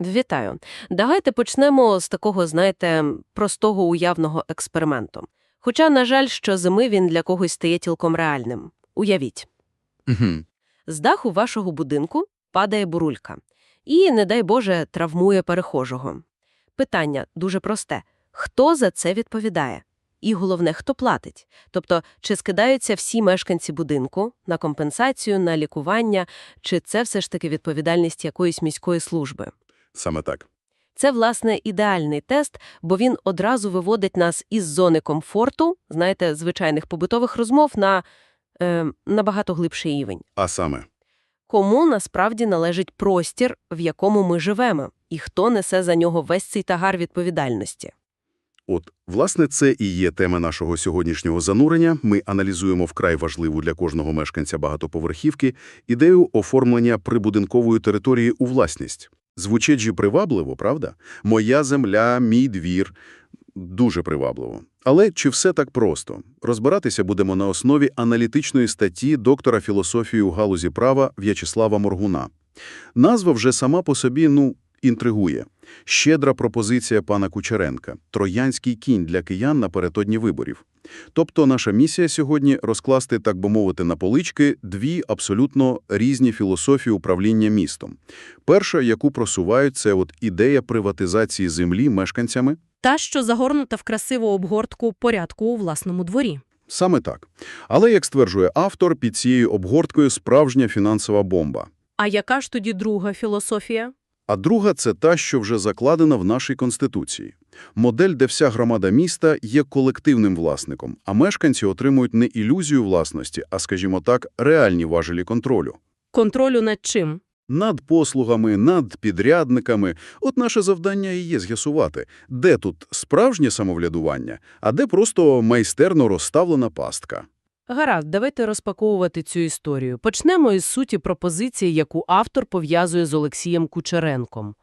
Вітаю. Давайте почнемо з такого, знаєте, простого уявного експерименту. Хоча, на жаль, що зими він для когось стає цілком реальним. Уявіть. Угу. З даху вашого будинку падає бурулька. І, не дай Боже, травмує перехожого. Питання дуже просте. Хто за це відповідає? І головне, хто платить? Тобто, чи скидаються всі мешканці будинку на компенсацію, на лікування, чи це все ж таки відповідальність якоїсь міської служби? Саме так. Це, власне, ідеальний тест, бо він одразу виводить нас із зони комфорту, знаєте, звичайних побутових розмов на е, набагато глибший рівень. А саме. Кому насправді належить простір, в якому ми живемо, і хто несе за нього весь цей тагар відповідальності? От, власне, це і є тема нашого сьогоднішнього занурення. Ми аналізуємо вкрай важливу для кожного мешканця багатоповерхівки ідею оформлення прибудинкової території у власність. Звучить же привабливо, правда? Моя земля, мій двір. Дуже привабливо. Але чи все так просто? Розбиратися будемо на основі аналітичної статті доктора філософії у галузі права В'ячеслава Моргуна. Назва вже сама по собі, ну, інтригує. Щедра пропозиція пана Кучеренка – троянський кінь для киян напередодні виборів. Тобто наша місія сьогодні – розкласти, так би мовити, на полички дві абсолютно різні філософії управління містом. Перша, яку просувають, це от ідея приватизації землі мешканцями. Та, що загорнута в красиву обгортку порядку у власному дворі. Саме так. Але, як стверджує автор, під цією обгорткою справжня фінансова бомба. А яка ж тоді друга філософія? А друга – це та, що вже закладена в нашій Конституції. Модель, де вся громада міста є колективним власником, а мешканці отримують не ілюзію власності, а, скажімо так, реальні важелі контролю. Контролю над чим? Над послугами, над підрядниками. От наше завдання і є з'ясувати, де тут справжнє самовлядування, а де просто майстерно розставлена пастка. Гаразд, давайте розпаковувати цю історію. Почнемо із суті пропозиції, яку автор пов'язує з Олексієм Кучеренком.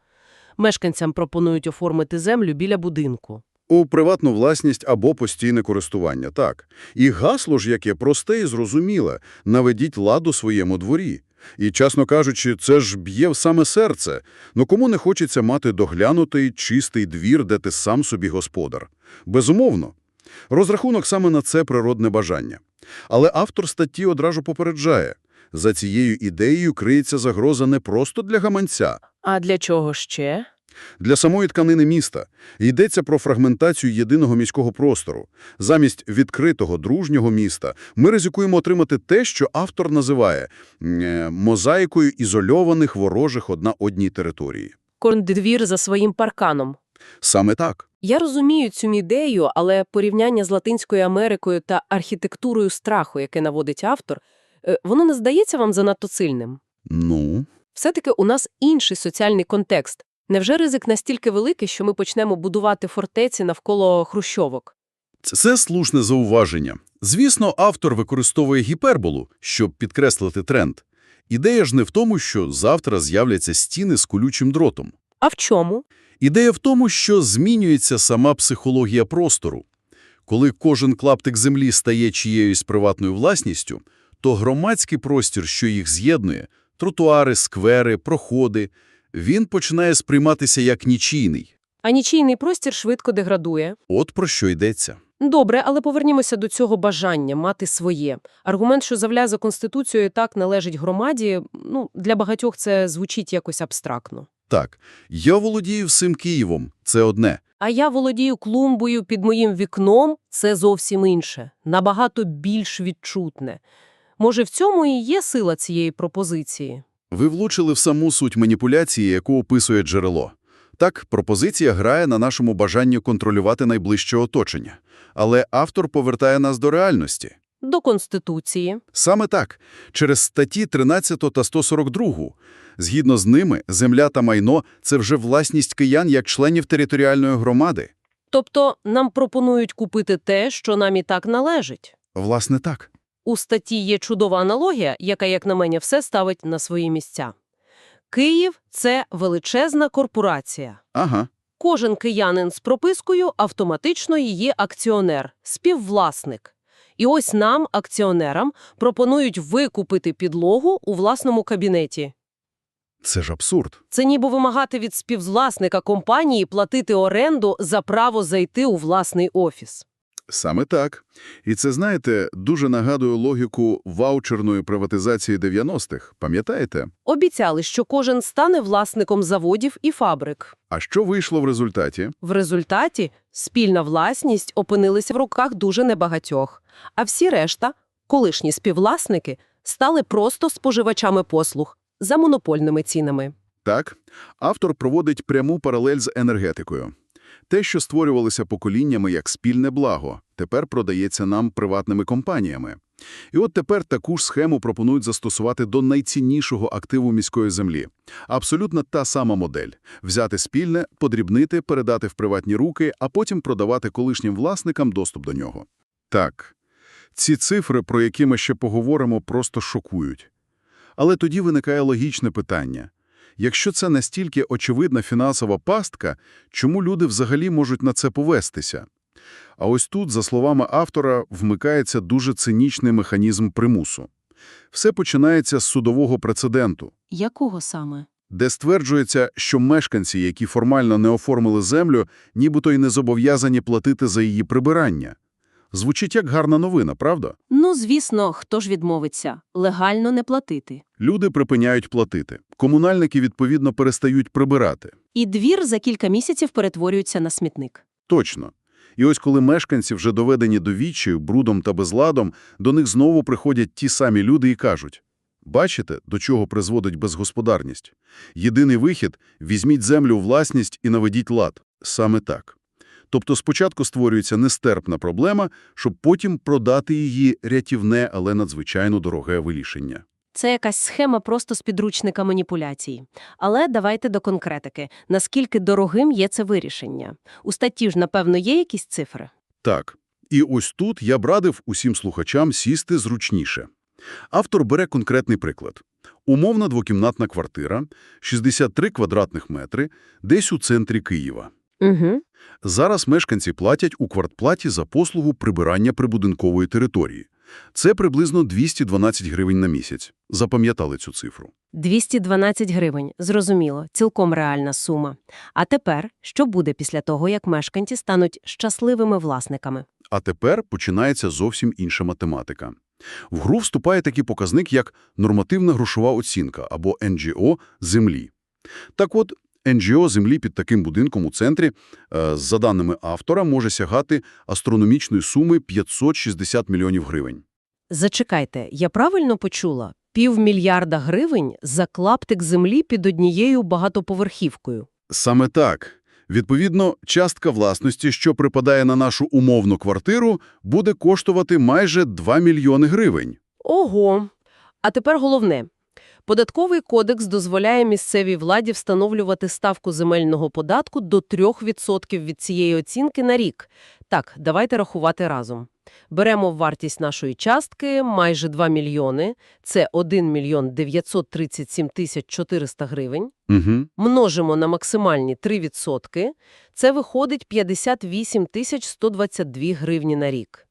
Мешканцям пропонують оформити землю біля будинку. У приватну власність або постійне користування, так. І гасло ж яке просте і зрозуміле – наведіть лад у своєму дворі. І, чесно кажучи, це ж б'є в саме серце. Ну кому не хочеться мати доглянутий, чистий двір, де ти сам собі господар? Безумовно. Розрахунок саме на це природне бажання. Але автор статті одразу попереджає. За цією ідеєю криється загроза не просто для гаманця, А для чого ще? для самої тканини міста. Йдеться про фрагментацію єдиного міського простору. Замість відкритого, дружнього міста ми ризикуємо отримати те, що автор називає е, мозаїкою ізольованих ворожих одна одній території. Кондвір за своїм парканом. Саме так. Я розумію цю ідею, але порівняння з Латинською Америкою та архітектурою страху, яке наводить автор, е, воно не здається вам занадто сильним? Ну, Все-таки у нас інший соціальний контекст. Невже ризик настільки великий, що ми почнемо будувати фортеці навколо хрущовок? це слушне зауваження. Звісно, автор використовує гіперболу, щоб підкреслити тренд. Ідея ж не в тому, що завтра з'являться стіни з колючим дротом. А в чому? Ідея в тому, що змінюється сама психологія простору. Коли кожен клаптик землі стає чиєюсь приватною власністю, то громадський простір, що їх з'єднує – тротуари, сквери, проходи – він починає сприйматися як нічийний. А нічийний простір швидко деградує. От про що йдеться. Добре, але повернімося до цього бажання мати своє. Аргумент, що завля за Конституцією і так належить громаді, ну, для багатьох це звучить якось абстрактно. Так, я володію всім Києвом – це одне. А я володію клумбою під моїм вікном – це зовсім інше, набагато більш відчутне. Може, в цьому і є сила цієї пропозиції? Ви влучили в саму суть маніпуляції, яку описує джерело. Так, пропозиція грає на нашому бажанні контролювати найближче оточення. Але автор повертає нас до реальності. До Конституції. Саме так, через статті 13 та 142. Згідно з ними, земля та майно – це вже власність киян як членів територіальної громади. Тобто нам пропонують купити те, що нам і так належить. Власне так. У статті є чудова аналогія, яка, як на мене, все ставить на свої місця. Київ – це величезна корпорація. Ага. Кожен киянин з пропискою автоматично її акціонер, співвласник. І ось нам, акціонерам, пропонують викупити підлогу у власному кабінеті. Це ж абсурд. Це ніби вимагати від співвласника компанії платити оренду за право зайти у власний офіс. Саме так. І це, знаєте, дуже нагадує логіку ваучерної приватизації 90-х. Пам'ятаєте? Обіцяли, що кожен стане власником заводів і фабрик. А що вийшло в результаті? В результаті спільна власність опинилася в руках дуже небагатьох, а всі решта, колишні співвласники, стали просто споживачами послуг за монопольними цінами. Так, автор проводить пряму паралель з енергетикою. Те, що створювалося поколіннями як спільне благо, тепер продається нам приватними компаніями. І от тепер таку ж схему пропонують застосувати до найціннішого активу міської землі. Абсолютно та сама модель – взяти спільне, подрібнити, передати в приватні руки, а потім продавати колишнім власникам доступ до нього. Так, ці цифри, про які ми ще поговоримо, просто шокують. Але тоді виникає логічне питання. Якщо це настільки очевидна фінансова пастка, чому люди взагалі можуть на це повестися? А ось тут, за словами автора, вмикається дуже цинічний механізм примусу. Все починається з судового прецеденту, Якого саме? де стверджується, що мешканці, які формально не оформили землю, нібито й не зобов'язані платити за її прибирання. Звучить як гарна новина, правда? Ну, звісно, хто ж відмовиться? Легально не платити. Люди припиняють платити. Комунальники, відповідно, перестають прибирати. І двір за кілька місяців перетворюється на смітник. Точно. І ось коли мешканці вже доведені до відчаю, брудом та безладом, до них знову приходять ті самі люди і кажуть «Бачите, до чого призводить безгосподарність? Єдиний вихід – візьміть землю у власність і наведіть лад». Саме так. Тобто спочатку створюється нестерпна проблема, щоб потім продати її рятівне, але надзвичайно дороге вирішення. Це якась схема просто з підручника маніпуляцій. Але давайте до конкретики. Наскільки дорогим є це вирішення? У статті ж, напевно, є якісь цифри? Так. І ось тут я б радив усім слухачам сісти зручніше. Автор бере конкретний приклад. Умовна двокімнатна квартира, 63 квадратних метри, десь у центрі Києва. Угу. Зараз мешканці платять у квартплаті за послугу прибирання прибудинкової території. Це приблизно 212 гривень на місяць. Запам'ятали цю цифру. 212 гривень. Зрозуміло. Цілком реальна сума. А тепер, що буде після того, як мешканці стануть щасливими власниками? А тепер починається зовсім інша математика. В гру вступає такий показник, як нормативна грошова оцінка або НГО землі. Так от, НГО землі під таким будинком у центрі, е, за даними автора, може сягати астрономічної суми 560 мільйонів гривень. Зачекайте, я правильно почула? Півмільярда гривень за клаптик землі під однією багатоповерхівкою. Саме так. Відповідно, частка власності, що припадає на нашу умовну квартиру, буде коштувати майже 2 мільйони гривень. Ого! А тепер головне. Податковий кодекс дозволяє місцевій владі встановлювати ставку земельного податку до 3% від цієї оцінки на рік. Так, давайте рахувати разом. Беремо вартість нашої частки майже 2 мільйони, це 1 мільйон 937 тисяч 400 гривень. Угу. Множимо на максимальні 3%, це виходить 58 тисяч 122 гривні на рік.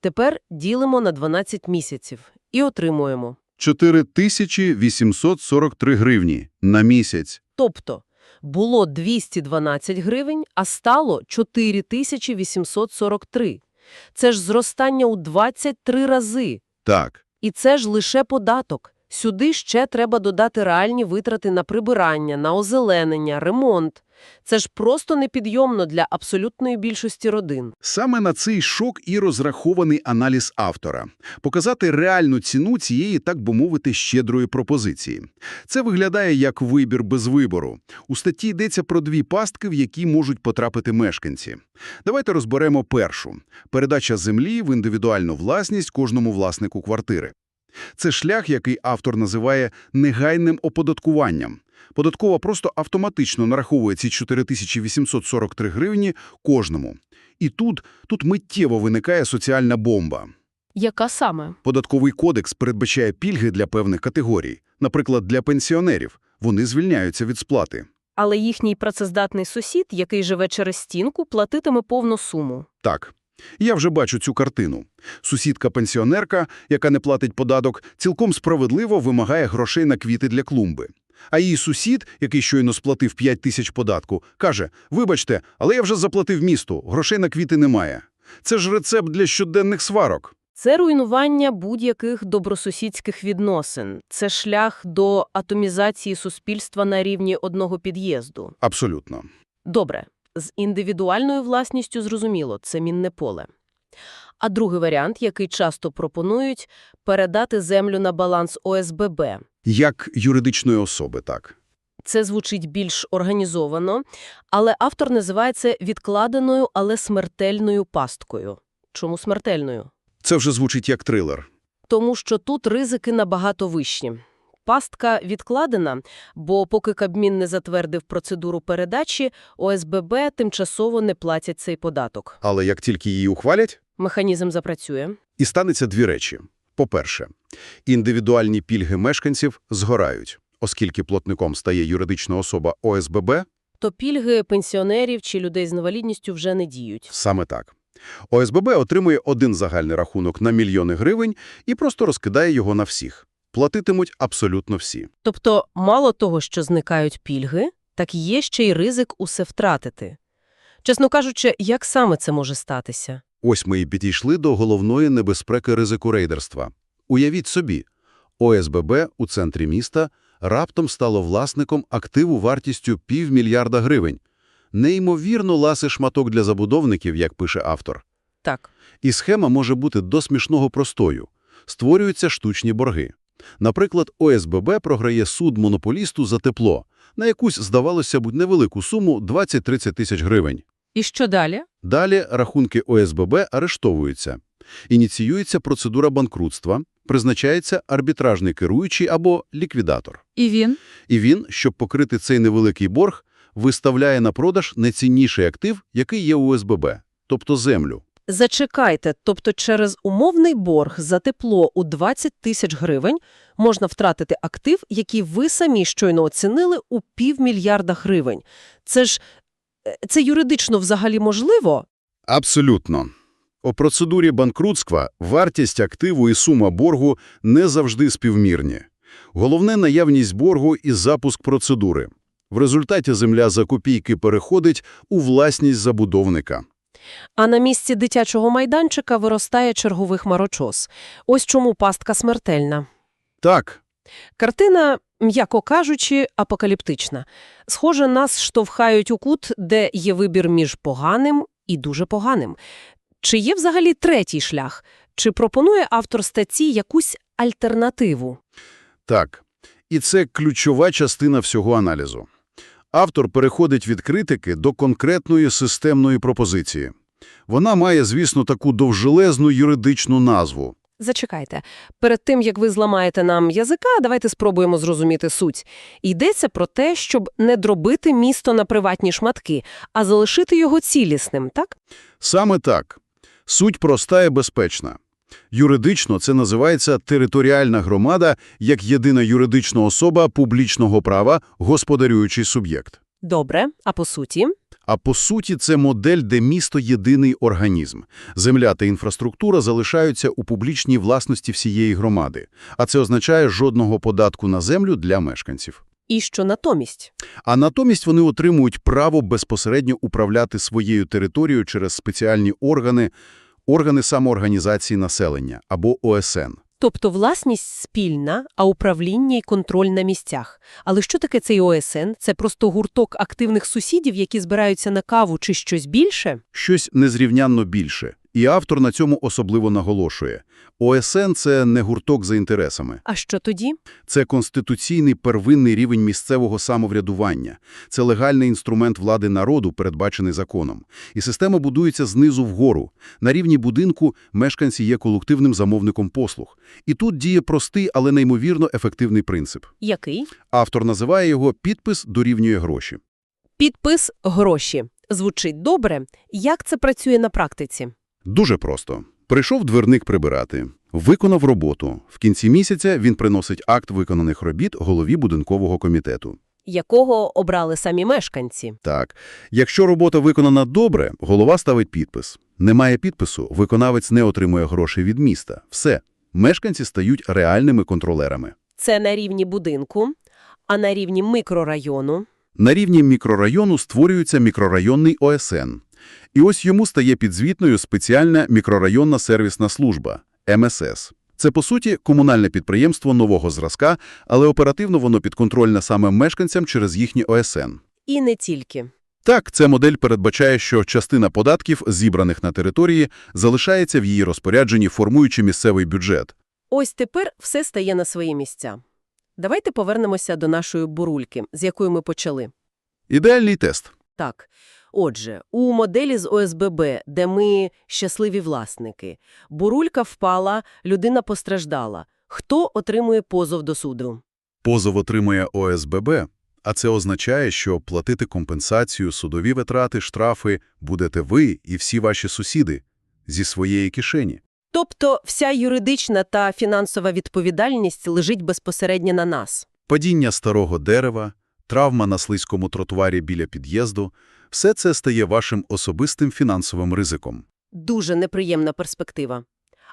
Тепер ділимо на 12 місяців і отримуємо. 4843 гривні на місяць. Тобто було 212 гривень, а стало 4843. Це ж зростання у 23 рази. Так. І це ж лише податок. Сюди ще треба додати реальні витрати на прибирання, на озеленення, ремонт. Це ж просто непідйомно для абсолютної більшості родин. Саме на цей шок і розрахований аналіз автора. Показати реальну ціну цієї, так би мовити, щедрої пропозиції. Це виглядає як вибір без вибору. У статті йдеться про дві пастки, в які можуть потрапити мешканці. Давайте розберемо першу. Передача землі в індивідуальну власність кожному власнику квартири. Це шлях, який автор називає негайним оподаткуванням. Податкова просто автоматично нараховує ці 4843 гривні кожному. І тут, тут миттєво виникає соціальна бомба. Яка саме? Податковий кодекс передбачає пільги для певних категорій. Наприклад, для пенсіонерів. Вони звільняються від сплати. Але їхній працездатний сусід, який живе через стінку, платитиме повну суму. Так. Я вже бачу цю картину. Сусідка-пенсіонерка, яка не платить податок, цілком справедливо вимагає грошей на квіти для клумби. А її сусід, який щойно сплатив 5 тисяч податку, каже, вибачте, але я вже заплатив місту, грошей на квіти немає. Це ж рецепт для щоденних сварок. Це руйнування будь-яких добросусідських відносин. Це шлях до атомізації суспільства на рівні одного під'їзду. Абсолютно. Добре, з індивідуальною власністю зрозуміло, це мінне поле. А другий варіант, який часто пропонують – передати землю на баланс ОСББ. Як юридичної особи, так. Це звучить більш організовано, але автор називає це відкладеною, але смертельною пасткою. Чому смертельною? Це вже звучить як трилер. Тому що тут ризики набагато вищі. Пастка відкладена, бо поки Кабмін не затвердив процедуру передачі, ОСББ тимчасово не платять цей податок. Але як тільки її ухвалять, Механізм запрацює. і станеться дві речі. По-перше, індивідуальні пільги мешканців згорають, оскільки платником стає юридична особа ОСББ, То пільги пенсіонерів чи людей з інвалідністю вже не діють. саме так. ОСББ отримує один загальний рахунок на мільйони гривень і просто розкидає його на всіх. Платитимуть абсолютно всі. Тобто, мало того, що зникають пільги, так є ще й ризик усе втратити. Чесно кажучи, як саме це може статися? Ось ми і підійшли до головної небезпеки ризику рейдерства. Уявіть собі, ОСББ у центрі міста раптом стало власником активу вартістю півмільярда гривень. Неймовірно ласий шматок для забудовників, як пише автор. Так. І схема може бути до смішного простою. Створюються штучні борги. Наприклад, ОСББ програє суд монополісту за тепло на якусь, здавалося б, невелику суму 20-30 тисяч гривень. І що далі? Далі рахунки ОСББ арештовуються. Ініціюється процедура банкрутства, призначається арбітражний керуючий або ліквідатор. І він? І він, щоб покрити цей невеликий борг, виставляє на продаж найцінніший актив, який є у ОСББ, тобто землю. Зачекайте, тобто через умовний борг за тепло у 20 тисяч гривень можна втратити актив, який ви самі щойно оцінили у півмільярда гривень. Це ж е, це юридично взагалі можливо? Абсолютно. У процедурі банкрутства вартість активу і сума боргу не завжди співмірні. Головне – наявність боргу і запуск процедури. В результаті земля за копійки переходить у власність забудовника. А на місці дитячого майданчика виростає черговий хмарочос. Ось чому пастка смертельна. Так, Картина, м'яко кажучи, апокаліптична. Схоже, нас штовхають у кут, де є вибір між поганим і дуже поганим. Чи є взагалі третій шлях? Чи пропонує автор статті якусь альтернативу? так. І це ключова частина всього аналізу. Автор переходить від критики до конкретної системної пропозиції. Вона має, звісно, таку довжелезну юридичну назву. Зачекайте. Перед тим, як ви зламаєте нам язика, давайте спробуємо зрозуміти суть. Йдеться про те, щоб не дробити місто на приватні шматки, а залишити його цілісним, так? Саме так. Суть проста і безпечна. Юридично це називається територіальна громада як єдина юридична особа публічного права, господарюючий суб'єкт. Добре, а по суті? А по суті це модель, де місто – єдиний організм. Земля та інфраструктура залишаються у публічній власності всієї громади. А це означає жодного податку на землю для мешканців. І що натомість? А натомість вони отримують право безпосередньо управляти своєю територією через спеціальні органи, органи самоорганізації населення або ОСН. Тобто власність спільна, а управління і контроль на місцях. Але що таке цей ОСН? Це просто гурток активних сусідів, які збираються на каву чи щось більше? Щось незрівнянно більше. І автор на цьому особливо наголошує. ОСН – це не гурток за інтересами. А що тоді? Це конституційний первинний рівень місцевого самоврядування. Це легальний інструмент влади народу, передбачений законом. І система будується знизу вгору. На рівні будинку мешканці є колективним замовником послуг. І тут діє простий, але неймовірно ефективний принцип. Який? Автор називає його «підпис дорівнює гроші». Підпис «гроші». Звучить добре. Як це працює на практиці? Дуже просто. Прийшов дверник прибирати, виконав роботу. В кінці місяця він приносить акт виконаних робіт голові будинкового комітету. Якого обрали самі мешканці? Так, якщо робота виконана добре, голова ставить підпис. Немає підпису, виконавець не отримує грошей від міста. Все. Мешканці стають реальними контролерами. Це на рівні будинку. А на рівні мікрорайону? На рівні мікрорайону створюється мікрорайонний ОСН. І ось йому стає підзвітною спеціальна мікрорайонна сервісна служба – МСС. Це, по суті, комунальне підприємство нового зразка, але оперативно воно підконтрольне саме мешканцям через їхній ОСН. І не тільки. Так, ця модель передбачає, що частина податків, зібраних на території, залишається в її розпорядженні, формуючи місцевий бюджет. Ось тепер все стає на свої місця. Давайте повернемося до нашої бурульки, з якої ми почали. Ідеальний тест. Так, отже, у моделі з ОСББ, де ми щасливі власники, бурулька впала, людина постраждала. Хто отримує позов до суду? Позов отримує ОСББ, а це означає, що платити компенсацію, судові витрати, штрафи будете ви і всі ваші сусіди зі своєї кишені. Тобто вся юридична та фінансова відповідальність лежить безпосередньо на нас. Падіння старого дерева, травма на слизькому тротуарі біля під'їзду – все це стає вашим особистим фінансовим ризиком. Дуже неприємна перспектива.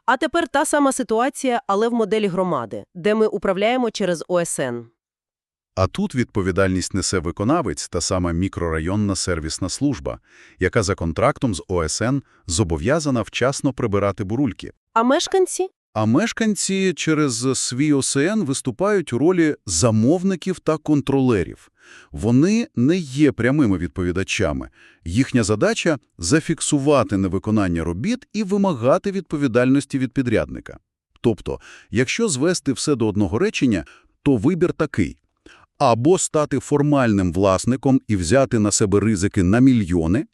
А тепер та сама ситуація, але в моделі громади, де ми управляємо через ОСН. А тут відповідальність несе виконавець, та сама мікрорайонна сервісна служба, яка за контрактом з ОСН зобов'язана вчасно прибирати бурульки. А мешканці? А мешканці через свій ОСН виступають у ролі замовників та контролерів. Вони не є прямими відповідачами. Їхня задача – зафіксувати невиконання робіт і вимагати відповідальності від підрядника. Тобто, якщо звести все до одного речення, то вибір такий. Або стати формальним власником і взяти на себе ризики на мільйони,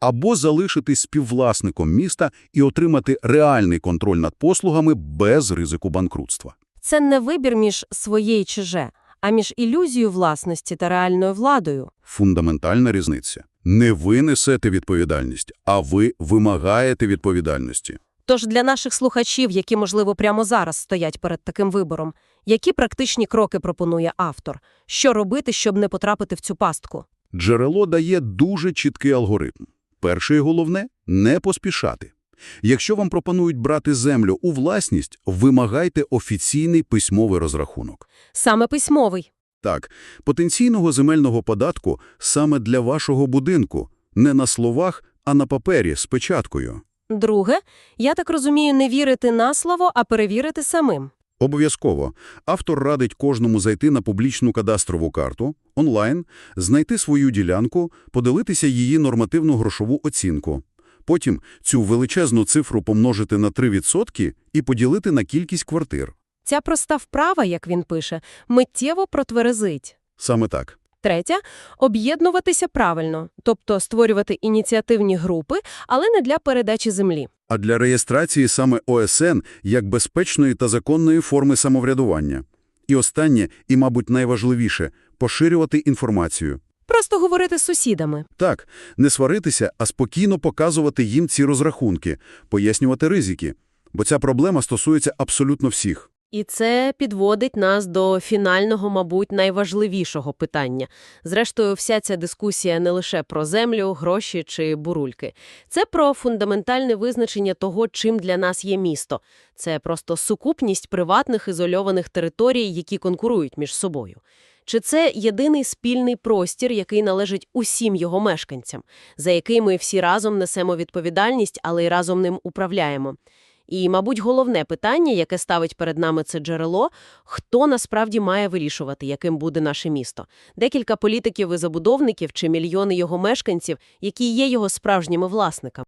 або залишитись співвласником міста і отримати реальний контроль над послугами без ризику банкрутства. Це не вибір між своє і чуже, а між ілюзією власності та реальною владою. Фундаментальна різниця. Не ви несете відповідальність, а ви вимагаєте відповідальності. Тож для наших слухачів, які, можливо, прямо зараз стоять перед таким вибором, які практичні кроки пропонує автор? Що робити, щоб не потрапити в цю пастку? Джерело дає дуже чіткий алгоритм. Перше і головне – не поспішати. Якщо вам пропонують брати землю у власність, вимагайте офіційний письмовий розрахунок. Саме письмовий. Так, потенційного земельного податку саме для вашого будинку, не на словах, а на папері з печаткою. Друге, я так розумію, не вірити на слово, а перевірити самим. Обов'язково. Автор радить кожному зайти на публічну кадастрову карту, онлайн, знайти свою ділянку, подивитися її нормативну грошову оцінку. Потім цю величезну цифру помножити на 3% і поділити на кількість квартир. Ця проста вправа, як він пише, миттєво протверезить. Саме так. Третя – об'єднуватися правильно, тобто створювати ініціативні групи, але не для передачі землі. А для реєстрації саме ОСН як безпечної та законної форми самоврядування. І останнє, і, мабуть, найважливіше – поширювати інформацію. Просто говорити з сусідами. Так, не сваритися, а спокійно показувати їм ці розрахунки, пояснювати ризики. Бо ця проблема стосується абсолютно всіх. І це підводить нас до фінального, мабуть, найважливішого питання. Зрештою, вся ця дискусія не лише про землю, гроші чи бурульки. Це про фундаментальне визначення того, чим для нас є місто. Це просто сукупність приватних ізольованих територій, які конкурують між собою. Чи це єдиний спільний простір, який належить усім його мешканцям, за який ми всі разом несемо відповідальність, але й разом ним управляємо? І, мабуть, головне питання, яке ставить перед нами це джерело – хто насправді має вирішувати, яким буде наше місто? Декілька політиків і забудовників чи мільйони його мешканців, які є його справжніми власниками.